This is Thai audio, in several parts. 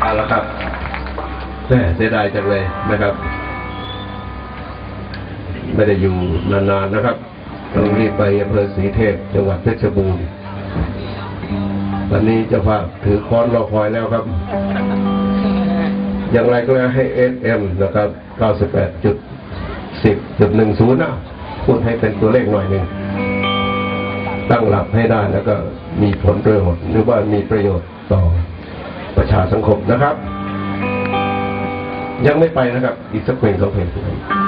เอาละครับแม่เสียดายจังเลยนะครับ ไม่ได้อยู่นานๆนะครับต้องรีบไปอำเภอศรีเทพจังหวัดเพชรบูรณ์ตอนนี้เจ้าภาพถือค้อนรอคอยแล้วครับ อย่างไรก็แล้วให้ SM นะครับ 98จุด10จุด10นะพูดให้เป็นตัวเลขหน่อยหนึ่งตั้งหลักให้ได้แล้วก็มีผลประโยชน์หรือว่ามีประโยชน์ต่อประ ชาสังคมนะครับ ยังไม่ไปนะครับ อีกสักเพลงสองเพลง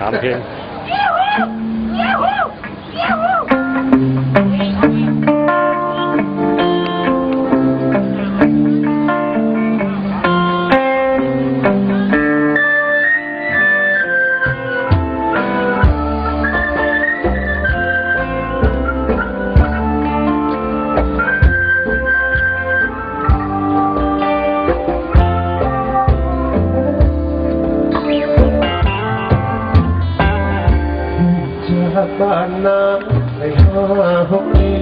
ถามเ But Bana, I'm home.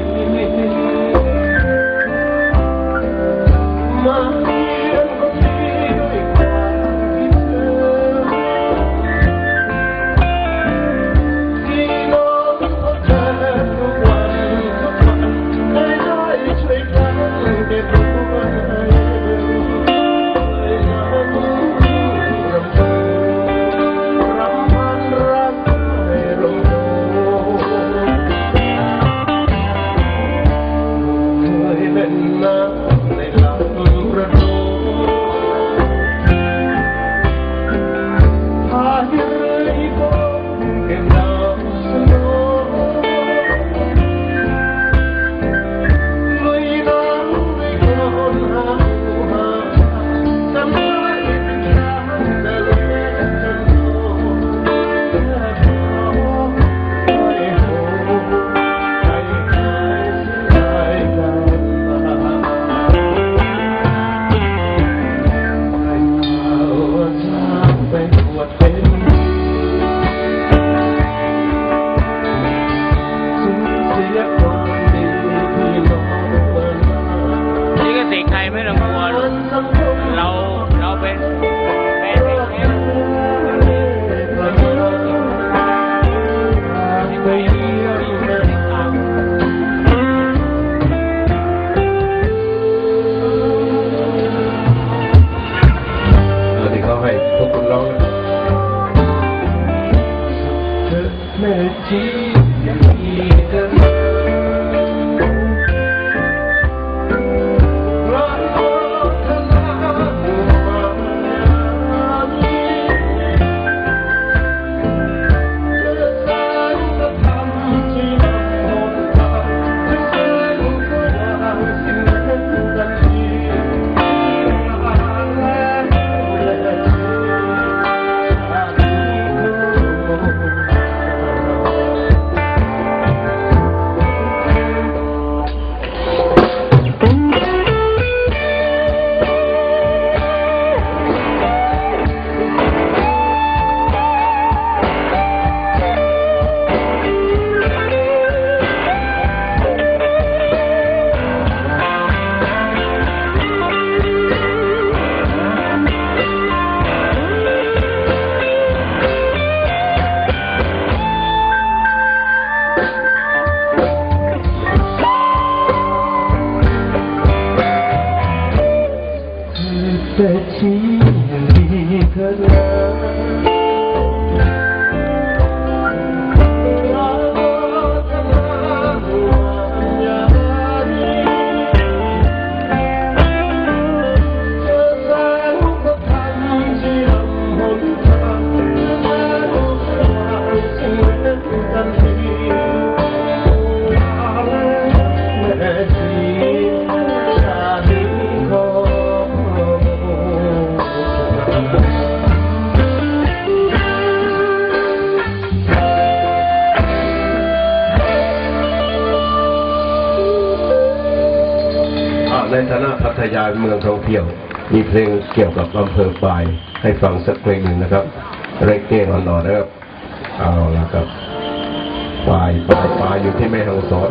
ยานเมืองท่องเที่ยว มีเพลงเกี่ยวกับอำเภอปลายให้ฟังสักเพลงหนึ่งนะครับเรเก้นอนๆนนะครับเอาละครับปลายปลายปลายอยู่ที่แม่ทางสอน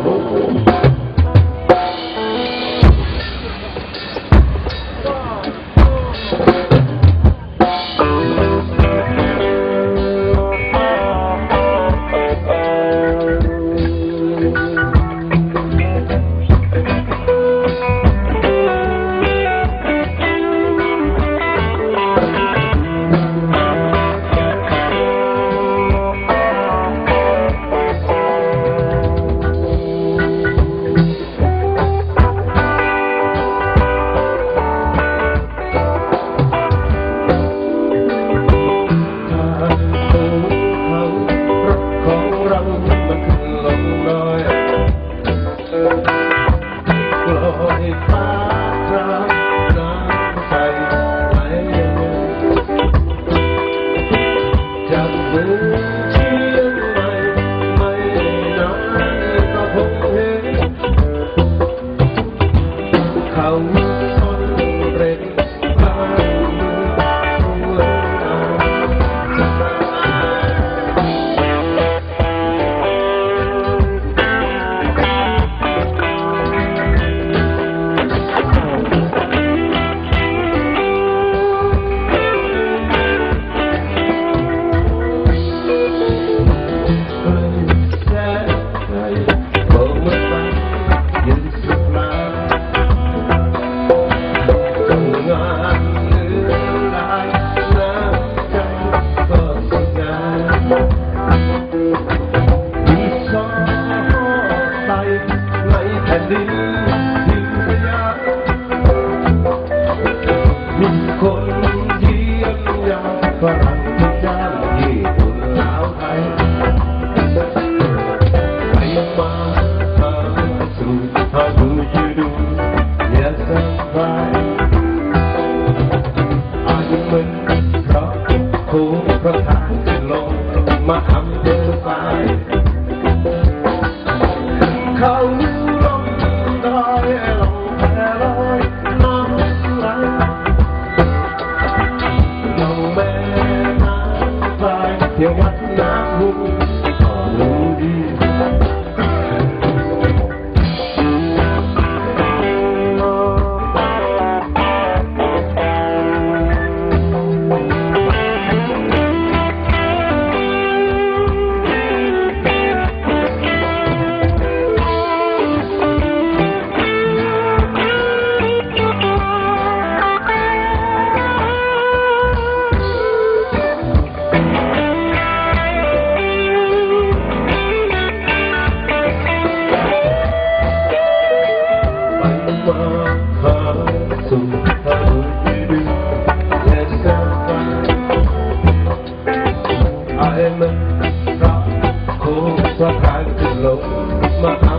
พาน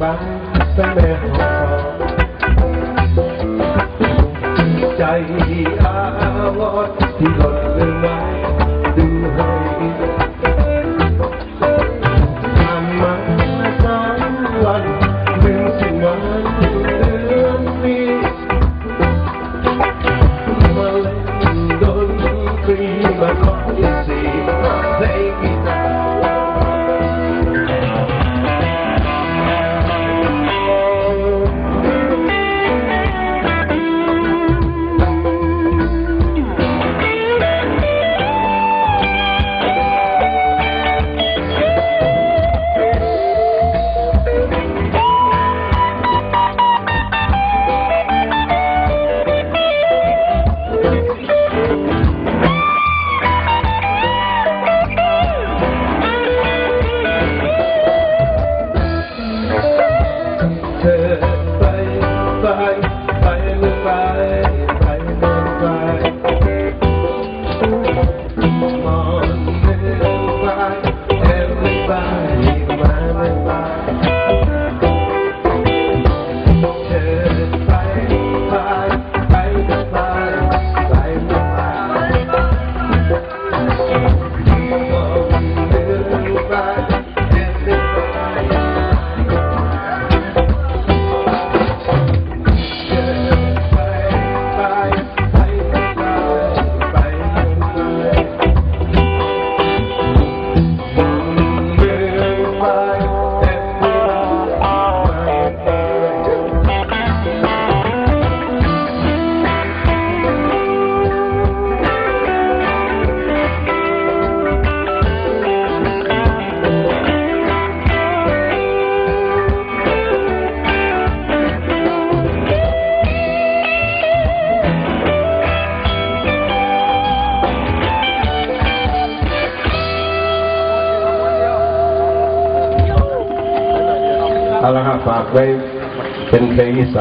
จา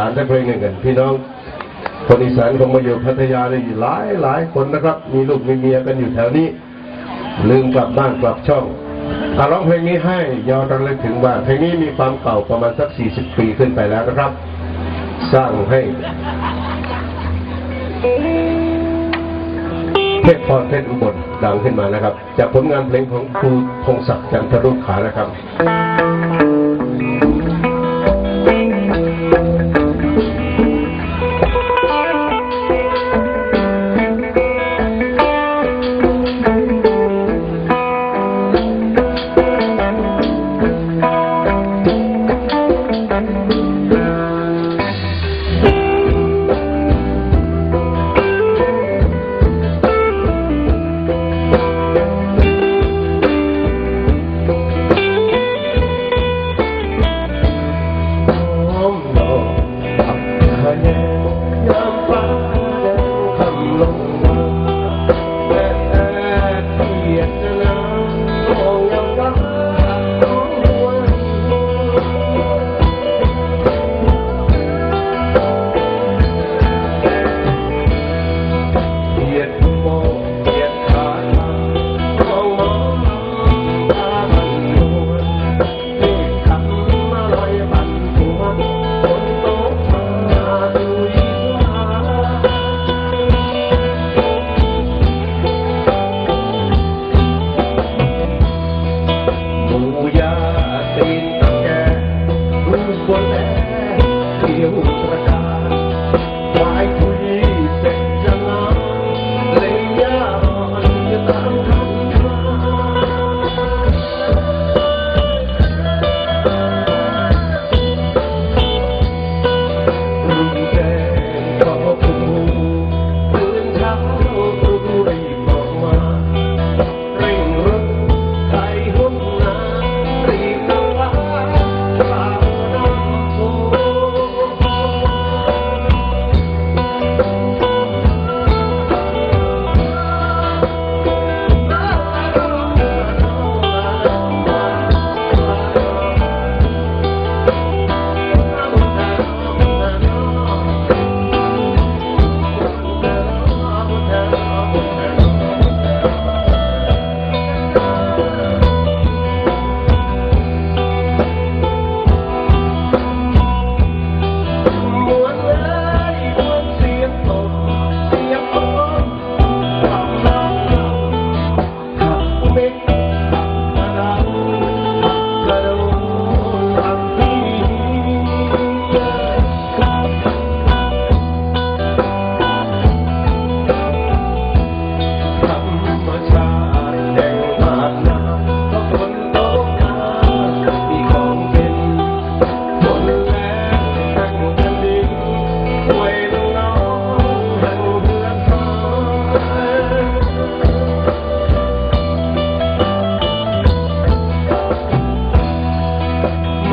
านสักเพลงหนึ่งกัน พี่น้องคนอีสานคงมาอยู่พัทยาได้หลายหลายคนนะครับ มีลูกมีเมียกันอยู่แถวนี้ ลืมกลับบ้านกลับช่องอาร้องเพลงนี้ให้ยอดระลึกถึงว่าเพลงนี้มีความเก่าประมาณสัก 40 ปีขึ้นไปแล้วนะครับ สร้างให้เพชรพรเพชรอุบลดังขึ้นมานะครับ จากผลงานเพลงของครูพงศักดิ์จันทรุขานะครับ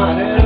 money.